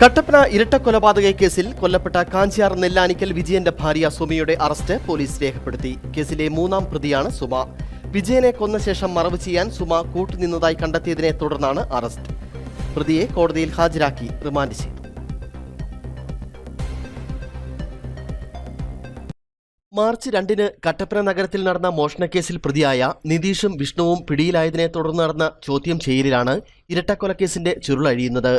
കട്ടപ്പന ഇരട്ട കൊലപാതക കേസിൽ കൊല്ലപ്പെട്ട കാഞ്ചിയാർ നെല്ലാനിക്കൽ വിജയന്റെ ഭാര്യ സുമയുടെ അറസ്റ്റ് പോലീസ് രേഖപ്പെടുത്തി. കേസിലെ മൂന്നാം പ്രതിയാണ് സുമ. വിജയനെ കൊന്ന ശേഷം മറവ് ചെയ്യാൻ സുമ കൂട്ടുനിന്നതായി കണ്ടെത്തിയതിനെ തുടർന്നാണ് അറസ്റ്റ്. പ്രതിയെ കോടതിയിൽ ഹാജരാക്കി റിമാൻഡ് ചെയ്തു. മാർച്ച് രണ്ടിന് കട്ടപ്പന നഗരത്തിൽ നടന്ന മോഷണക്കേസിൽ പ്രതിയായ നിതീഷും വിഷ്ണുവും പിടിയിലായതിനെ തുടർന്ന് നടന്ന ചോദ്യം ചെയ്യലിലാണ് ഇരട്ടക്കൊലക്കേസിന്റെ ചുരുളഴിയുന്നത്.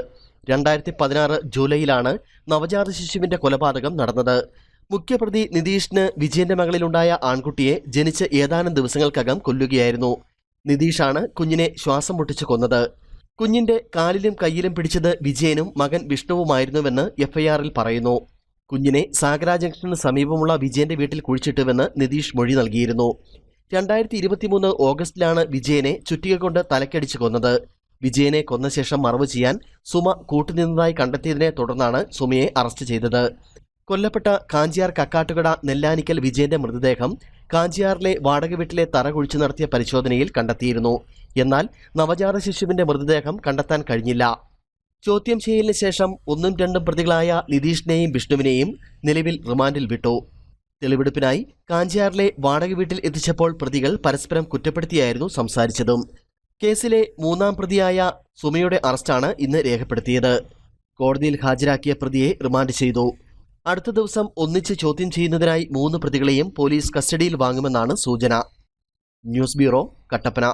രണ്ടായിരത്തി പതിനാറ് ജൂലൈയിലാണ് നവജാത ശിശുവിന്റെ കൊലപാതകം നടന്നത്. മുഖ്യപ്രതി നിതീഷിന് വിജയന്റെ മകളിലുണ്ടായ ആൺകുട്ടിയെ ജനിച്ച് ഏതാനും ദിവസങ്ങൾക്കകം കൊല്ലുകയായിരുന്നു. നിതീഷാണ് കുഞ്ഞിനെ ശ്വാസം മുട്ടിച്ച് കൊന്നത്. കുഞ്ഞിന്റെ കാലിലും കയ്യിലും പിടിച്ചത് വിജയനും മകൻ വിഷ്ണുവുമായിരുന്നുവെന്ന് എഫ്ഐആറിൽ പറയുന്നു. കുഞ്ഞിനെ സാഗര ജംഗ്ഷന് സമീപമുള്ള വിജയന്റെ വീട്ടിൽ കുഴിച്ചിട്ടുവെന്ന് നിതീഷ് മൊഴി നൽകിയിരുന്നു. രണ്ടായിരത്തി ഇരുപത്തിമൂന്ന് ഓഗസ്റ്റിലാണ് വിജയനെ ചുറ്റിക കൊണ്ട് തലക്കടിച്ചു കൊന്നത്. വിജയനെ കൊന്ന ശേഷം മറവ് ചെയ്യാൻ സുമ കൂട്ടുനിന്നതായി കണ്ടെത്തിയതിനെ തുടർന്നാണ് സുമയെ അറസ്റ്റ് ചെയ്തത്. കൊല്ലപ്പെട്ട കാഞ്ചിയാർ കക്കാട്ടുകട നെല്ലാനിക്കൽ വിജയന്റെ മൃതദേഹം കാഞ്ചിയാറിലെ വാടക വീട്ടിലെ തറ കുഴിച്ചു നടത്തിയ പരിശോധനയിൽ കണ്ടെത്തിയിരുന്നു. എന്നാൽ നവജാത ശിശുവിന്റെ മൃതദേഹം കണ്ടെത്താൻ കഴിഞ്ഞില്ല. ചോദ്യം ചെയ്യലിന് ശേഷം ഒന്നും രണ്ടും പ്രതികളായ നിതീഷിനെയും വിഷ്ണുവിനെയും നിലവിൽ റിമാൻഡിൽ വിട്ടു. തെളിവെടുപ്പിനായി കാഞ്ചിയാറിലെ വാടക വീട്ടിൽ എത്തിച്ചപ്പോൾ പ്രതികൾ പരസ്പരം കുറ്റപ്പെടുത്തിയായിരുന്നു സംസാരിച്ചതും. കേസിലെ മൂന്നാം പ്രതിയായ സുമയുടെ അറസ്റ്റാണ് ഇന്ന് രേഖപ്പെടുത്തിയത്. കോടതിയിൽ ഹാജരാക്കിയ പ്രതിയെ റിമാൻഡ് ചെയ്തു. അടുത്ത ദിവസം ഒന്നിച്ച് ചോദ്യം ചെയ്യുന്നതിനായി മൂന്ന് പ്രതികളെയും പോലീസ് കസ്റ്റഡിയിൽ വാങ്ങുമെന്നാണ് സൂചന. News bureau Kattappana.